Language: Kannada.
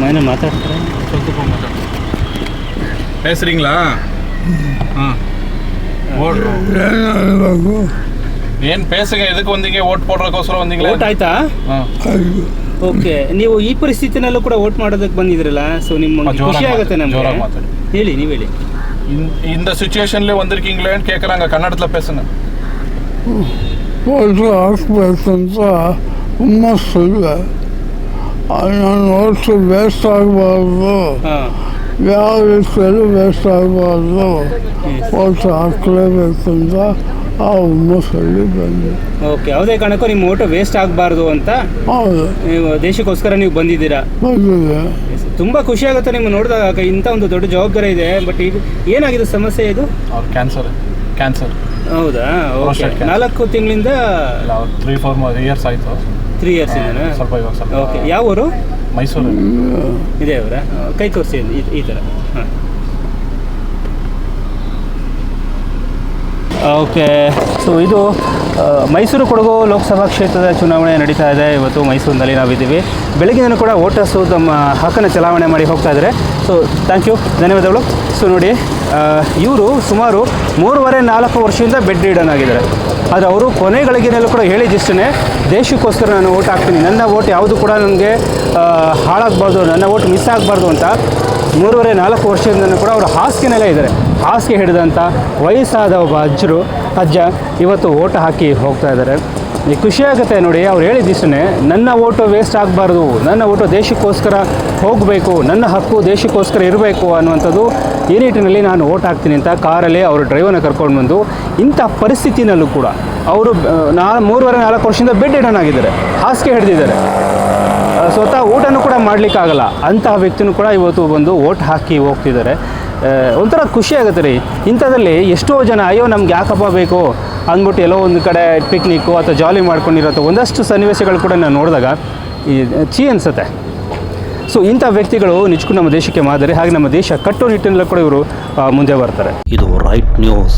மைனா மாத்தாடுறேன் சொல்லுப்போ மாத்தாடு பேசுறீங்களா ಏನ್ ಪೇಸಗೆ ಎದಕ್ಕೆ ಒಂದಿಗೆ ಓಟ್ ಪೋಡ್ರಕ್ಕೋಸ್ಕರ ಒಂದಿಗೆ ಓಟ್ ಆಯ್ತಾ ಓಕೆ ನೀವು ಈ ಪರಿಸ್ಥಿತಿನಲ್ಲೂ ಕೂಡ ಓಟ್ ಮಾಡೋದಕ್ಕೆ ಬಂದಿದ್ರಲ್ಲ ಸೊ ನಿಮ್ಮ ಖುಷಿ ಆಗುತ್ತೆ ನಮ್ಗೆ ಹೇಳಿ ನೀವು ಹೇಳಿ இந்த சுச்சுவேஷன்ல வந்திருக்கீங்களேன்னு கேட்குறாங்க கன்னடத்தில் பேசுங்க ஓட்டு ஆக்கு பேசுன்னா உண்மை சொல்லுவேன் ನನ್ನ ಓಟು ವೇಸ್ಟ್ ಆಗಬಾರ್ದು. ಹಾಂ. ಯಾವ ರೀತಿಯಲ್ಲೂ ವೇಸ್ಟ್ ಆಗಬಾರ್ದು. ಓಟ್ಸ್ ಹಾಕ್ಲೇಬೇಕು ಅಂತ ಆ ಹುಮ್ಮಸ್ಸಲ್ಲಿ ಬಂದೆ. ಓಕೆ ಯಾವುದೇ ಕಾರಣಕ್ಕೂ ನಿಮ್ಮ ಓಟು ವೇಸ್ಟ್ ಆಗಬಾರ್ದು ಅಂತ ಹೌದು. ನೀವು ದೇಶಕ್ಕೋಸ್ಕರ ನೀವು ಬಂದಿದ್ದೀರಾ? ಬಂದಿದೆ. ತುಂಬ ಖುಷಿ ಆಗುತ್ತೆ ನಿಮ್ಗೆ ನೋಡಿದಾಗ ಇಂಥ ಒಂದು ದೊಡ್ಡ ಜವಾಬ್ದಾರಿ ಇದೆ ಬಟ್ ಇದು ಏನಾಗಿದೆ ಸಮಸ್ಯೆ ಇದು? ಅವ್ರು ಕ್ಯಾನ್ಸರ್ ಕ್ಯಾನ್ಸರ್ ಹೌದಾ? ಓಕೆ ನಾಲ್ಕು ತಿಂಗಳಿಂದ ತ್ರೀ ಫೋರ್ ಇಯರ್ಸ್ ಆಯಿತು. ತ್ರೀ ಇಯರ್ಸ್ ನಾನು ಸ್ವಲ್ಪ ಇವಾಗ ಸ್ವಲ್ಪ. ಓಕೆ ಯಾವ ಊರು? ಮೈಸೂರು. ಇದೇ ಅವರ ಕೈ ತೋರಿಸಿ ಈ ಈ ಥರ ಹಾಂ. ಓಕೆ ಸೊ ಇದು ಮೈಸೂರು ಕೊಡಗು ಲೋಕಸಭಾ ಕ್ಷೇತ್ರದ ಚುನಾವಣೆ ನಡೀತಾ ಇದೆ. ಇವತ್ತು ಮೈಸೂರಿನಲ್ಲಿ ನಾವಿದ್ದೀವಿ. ಬೆಳಗ್ಗಿನ ಕೂಡ ವೋಟರ್ಸು ತಮ್ಮ ಹಕ್ಕನ್ನು ಚಲಾವಣೆ ಮಾಡಿ ಹೋಗ್ತಾ ಇದ್ದಾರೆ. ಸೊ ಥ್ಯಾಂಕ್ ಯು ಧನ್ಯವಾದಗಳು. ಸೊ ನೋಡಿ. ಇವರು ಸುಮಾರು ಮೂರುವರೆ ನಾಲ್ಕು ವರ್ಷದಿಂದ ಬೆಡ್ ರೀಡನ್ ಆಗಿದ್ದಾರೆ. ಆದರೆ ಅವರು ಕೊನೆಗಳಿಗೆನಲ್ಲೂ ಕೂಡ ಹೇಳಿದಿಷ್ಟೇ ದೇಶಕ್ಕೋಸ್ಕರ ನಾನು ಓಟ್ ಹಾಕ್ತೀನಿ. ನನ್ನ ಓಟ್ ಯಾವುದು ಕೂಡ ನನಗೆ ಹಾಳಾಗಬಾರ್ದು, ನನ್ನ ಓಟ್ ಮಿಸ್ ಆಗಬಾರ್ದು ಅಂತ ಮೂರುವರೆ ನಾಲ್ಕು ವರ್ಷದಿಂದ ಕೂಡ ಅವರು ಹಾಸಿಗೆನಲ್ಲೇ ಇದ್ದಾರೆ. ಹಾಸಿಗೆ ಹಿಡಿದಂಥ ವಯಸ್ಸಾದ ಒಬ್ಬ ಅಜ್ಜರು, ಅಜ್ಜ ಇವತ್ತು ಓಟ್ ಹಾಕಿ ಹೋಗ್ತಾ ಇದ್ದಾರೆ. ಖುಷಿಯಾಗುತ್ತೆ ನೋಡಿ, ಅವ್ರು ಹೇಳಿದಿಷ್ಟೇ ನನ್ನ ಓಟು ವೇಸ್ಟ್ ಆಗಬಾರ್ದು, ನನ್ನ ಓಟು ದೇಶಕ್ಕೋಸ್ಕರ ಹೋಗಬೇಕು, ನನ್ನ ಹಕ್ಕು ದೇಶಕ್ಕೋಸ್ಕರ ಇರಬೇಕು ಅನ್ನುವಂಥದ್ದು ಈ ನಿಟ್ಟಿನಲ್ಲಿ ನಾನು ಓಟ್ ಹಾಕ್ತೀನಿ ಅಂತ ಕಾರಲ್ಲಿ ಅವರು ಡ್ರೈವರ್ನ ಕರ್ಕೊಂಡು ಬಂದು ಇಂಥ ಪರಿಸ್ಥಿತಿನಲ್ಲೂ ಕೂಡ ಅವರು ನಾ ಮೂರುವರೆ, ನಾಲ್ಕು ವರ್ಷದಿಂದ ಬೆಡ್ ಇಡನ್ ಆಗಿದ್ದಾರೆ, ಹಾಸಿಗೆ ಹಿಡಿದಿದ್ದಾರೆ. ಸ್ವತಃ ಊಟನೂ ಕೂಡ ಮಾಡಲಿಕ್ಕಾಗಲ್ಲ. ಅಂತಹ ವ್ಯಕ್ತಿನೂ ಕೂಡ ಇವತ್ತು ಬಂದು ಓಟ್ ಹಾಕಿ ಹೋಗ್ತಿದ್ದಾರೆ. ಒಂಥರ ಖುಷಿ ಆಗುತ್ತೆ ರೀ. ಇಂಥದ್ರಲ್ಲಿ ಎಷ್ಟೋ ಜನ, ಅಯ್ಯೋ, ನಮ್ಗೆ ಯಾಕಪ್ಪ ಬೇಕು ಅಂದ್ಬಿಟ್ಟು ಎಲ್ಲೋ ಒಂದು ಕಡೆ ಪಿಕ್ನಿಕ್ಕು ಅಥವಾ ಜಾಲಿ ಮಾಡ್ಕೊಂಡಿರೋ ಒಂದಷ್ಟು ಸನ್ನಿವೇಶಗಳು ಕೂಡ ನಾನು ನೋಡಿದಾಗ ಈ ಚಿ ಅನಿಸುತ್ತೆ. ಸೊ ಇಂಥ ವ್ಯಕ್ತಿಗಳು ನಿಜಕ್ಕೂ ನಮ್ಮ ದೇಶಕ್ಕೆ ಮಾದರಿ. ಹಾಗೆ ನಮ್ಮ ದೇಶ ಕಟ್ಟೋ ನಿಟ್ಟಿನಲ್ಲೂ ಕೂಡ ಇವರು ಮುಂದೆ ಬರ್ತಾರೆ. ಇದು ರೈಟ್ ನ್ಯೂಸ್